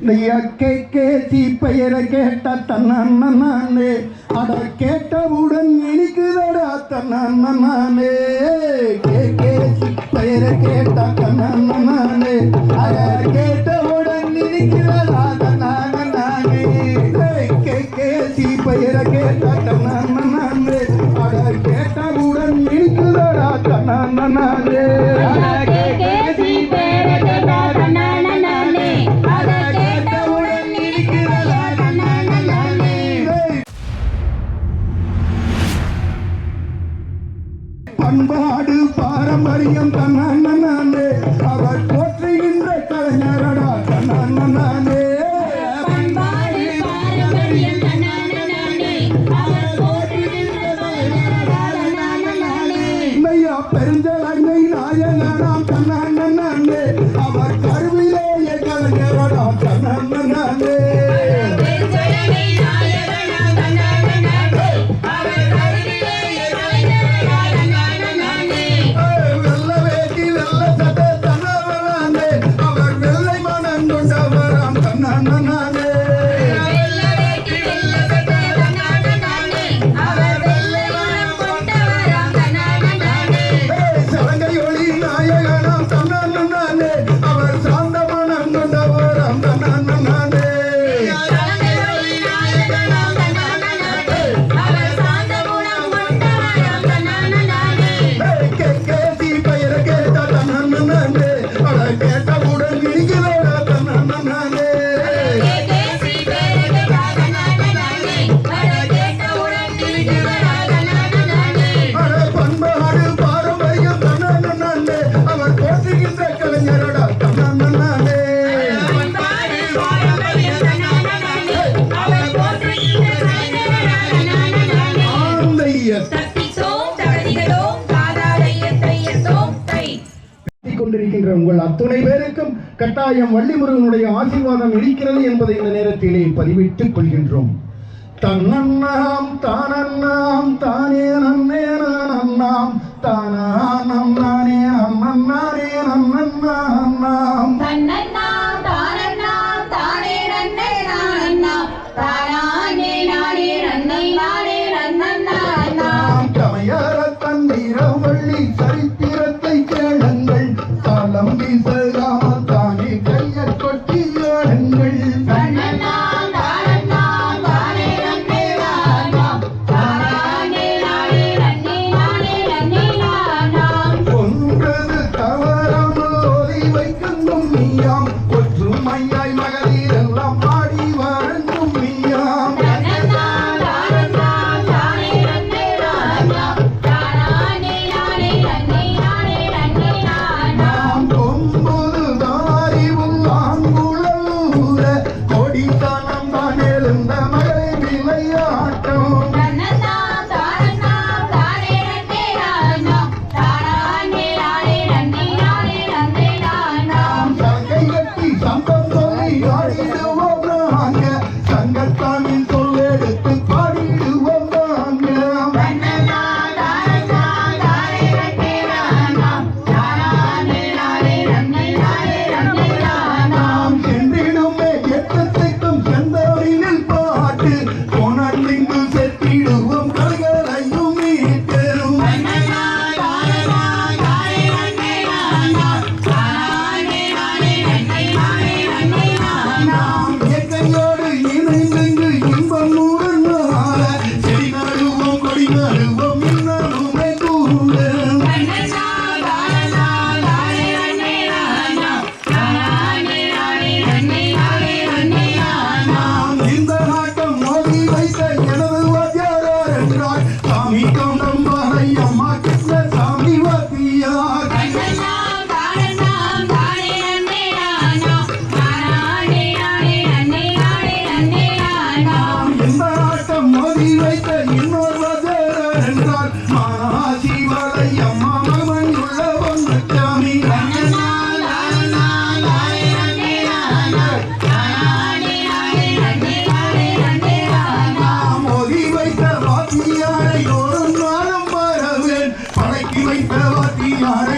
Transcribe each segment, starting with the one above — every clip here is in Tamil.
கேசி பெயரை கேட்ட தன்னே அட கேட்டவுடன் இனிக்குதடா தன்னே கேசி பெயரை கேட்ட தன்னே அட கேட்டவுடன் இனிக்குதடா தன்னே கேசி பெயரை கேட்ட தன்னே கொண்டிருக்கின்ற உங்கள் அத்துணை பேருக்கும் கட்டாயம் வள்ளிமுருகனுடைய ஆசீர்வாதம் இருக்கிறது என்பதை இந்த நேரத்திலே பதிவிட்டுக் கொள்கின்றோம். தன்னண்ணாம் தானாம் தானே நன்னே நன்னாம் தானா நம் நானே நம் ஆட்டம் மோதி வைத்த இன்னொரு என்றால் வைத்த வாத்தியாரை ஒரு நாளும் வரவேன். பழக்கி வைத்த வாத்தியாரை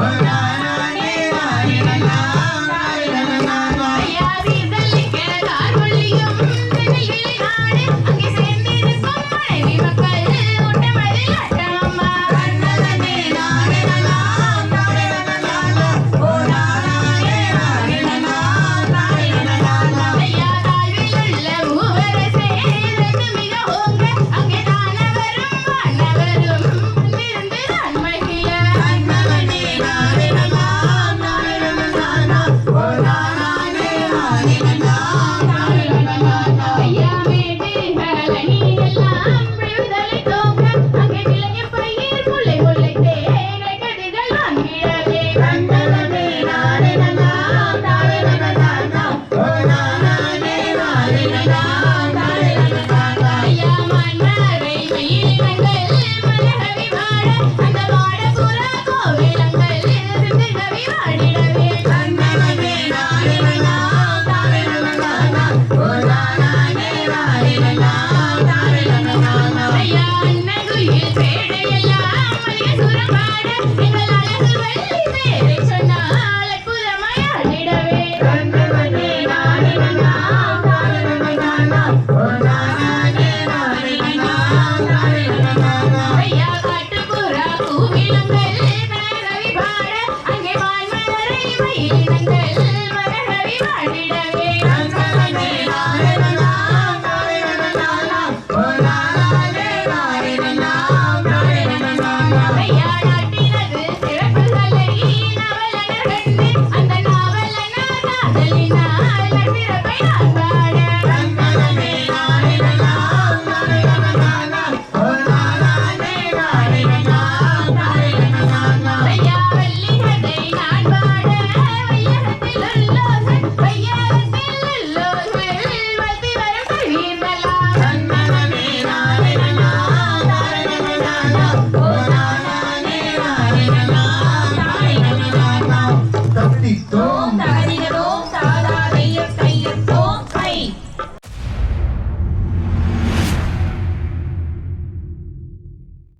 Bye.